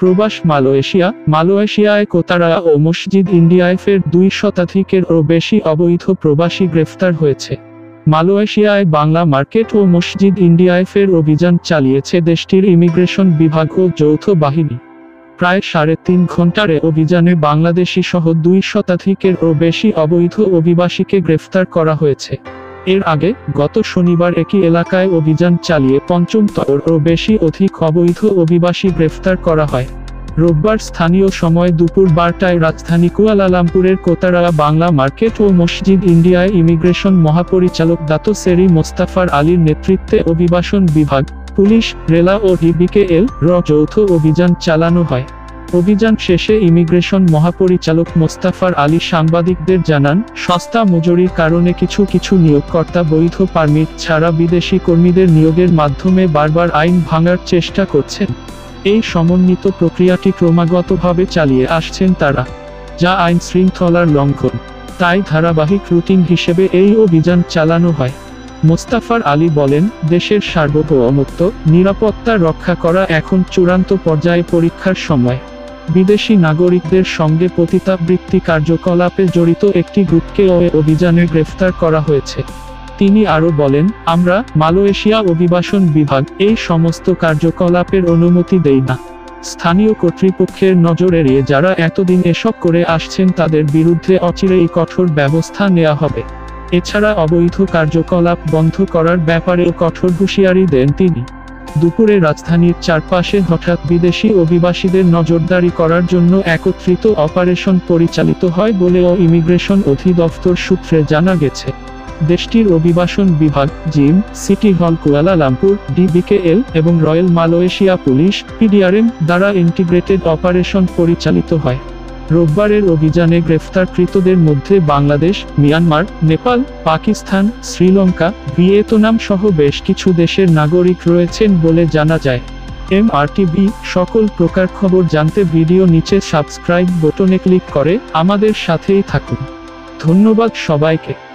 প্রবাস মালয়েশিয়া। মালয়েশিয়ায় কোতারা ও মসজিদ ইন্ডিয়ায় ফের দুই শতাধিকেরও বেশি অবৈধ প্রবাসী গ্রেফতার হয়েছে। মালয়েশিয়ায় বাংলা মার্কেট ও মসজিদ ইন্ডিয়ায় ফের অভিযান চালিয়েছে দেশটির ইমিগ্রেশন বিভাগ ও যৌথ বাহিনী। প্রায় সাড়ে তিন ঘণ্টার অভিযানে বাংলাদেশি সহ দুই শতাধিকেরও বেশি অবৈধ অভিবাসীকে গ্রেফতার করা হয়েছে। এর আগে, গত শনিবার একই এলাকায় অভিযান চালিয়ে পঞ্চম তরেরও বেশি অধিক অবৈধ অভিবাসী গ্রেফতার করা হয়। রোববার স্থানীয় সময় দুপুর বারটায় রাজধানী কুয়ালালামপুরের কোতারা বাংলা মার্কেট ও মসজিদ ইন্ডিয়ায় ইমিগ্রেশন মহাপরিচালক দাতো সেরি মোস্তাফার আলীর নেতৃত্বে অভিবাসন বিভাগ, পুলিশ, রেলা ও ডিবিকেএল র যৌথ অভিযান চালানো হয়। অভিযান শেষে ইমিগ্রেশন মহাপরিচালক মোস্তাফার আলী সাংবাদিকদের জানান, সস্তা মজুরির কারণে কিছু কিছু নিয়োগকর্তা বৈধ পারমিট ছাড়া বিদেশি কর্মীদের নিয়োগের মাধ্যমে বারবার আইন ভাঙার চেষ্টা করছেন। এই সমন্বিত প্রক্রিয়াটি ক্রমাগতভাবে চালিয়ে আসছেন তারা, যা আইন শৃঙ্খলার লঙ্ঘন। তাই ধারাবাহিক রুটিন হিসেবে এই অভিযান চালানো হয়। মোস্তাফার আলী বলেন, দেশের সার্বভৌমত্ব, নিরাপত্তা রক্ষা করা এখন চূড়ান্ত পর্যায়ে পরীক্ষার সময়। বিদেশি নাগরিকদের সঙ্গে পতিতাবৃত্তি কার্যকলাপে জড়িত একটি গ্রুপকে ওই অভিযানে গ্রেফতার করা হয়েছে। তিনি আরও বলেন, আমরা মালয়েশিয়া অভিবাসন বিভাগ এই সমস্ত কার্যকলাপের অনুমতি দেই না। স্থানীয় কর্তৃপক্ষের নজর এড়িয়ে যারা এতদিন এসব করে আসছেন তাদের বিরুদ্ধে অচিরেই কঠোর ব্যবস্থা নেওয়া হবে। এছাড়া অবৈধ কার্যকলাপ বন্ধ করার ব্যাপারেও কঠোর হুঁশিয়ারি দেন তিনি। দুপুরে রাজধানীর চারপাশে হঠাৎ বিদেশি অভিবাসীদের নজরদারি করার জন্য একত্রিত অপারেশন পরিচালিত হয় বলেও ইমিগ্রেশন অধিদপ্তর সূত্রে জানা গেছে। দেশটির অভিবাসন বিভাগ, JIM, city hall, Kuala Lumpur, DBKL এবং রয়্যাল মালয়েশিয়া পুলিশ, পিডিআরএম দ্বারা ইন্টিগ্রেটেড অপারেশন পরিচালিত হয়। রোববারের অভিযানে গ্রেফতারকৃতদের মধ্যে বাংলাদেশ, মিয়ানমার, নেপাল, পাকিস্তান, শ্রীলঙ্কা, ভিয়েতনাম সহ বেশ কিছু দেশের নাগরিক রয়েছেন বলে জানা যায়। এমআরটিভি সকল প্রকার খবর জানতে ভিডিও নিচে সাবস্ক্রাইব বোটনে ক্লিক করে আমাদের সাথেই থাকুন। ধন্যবাদ সবাইকে।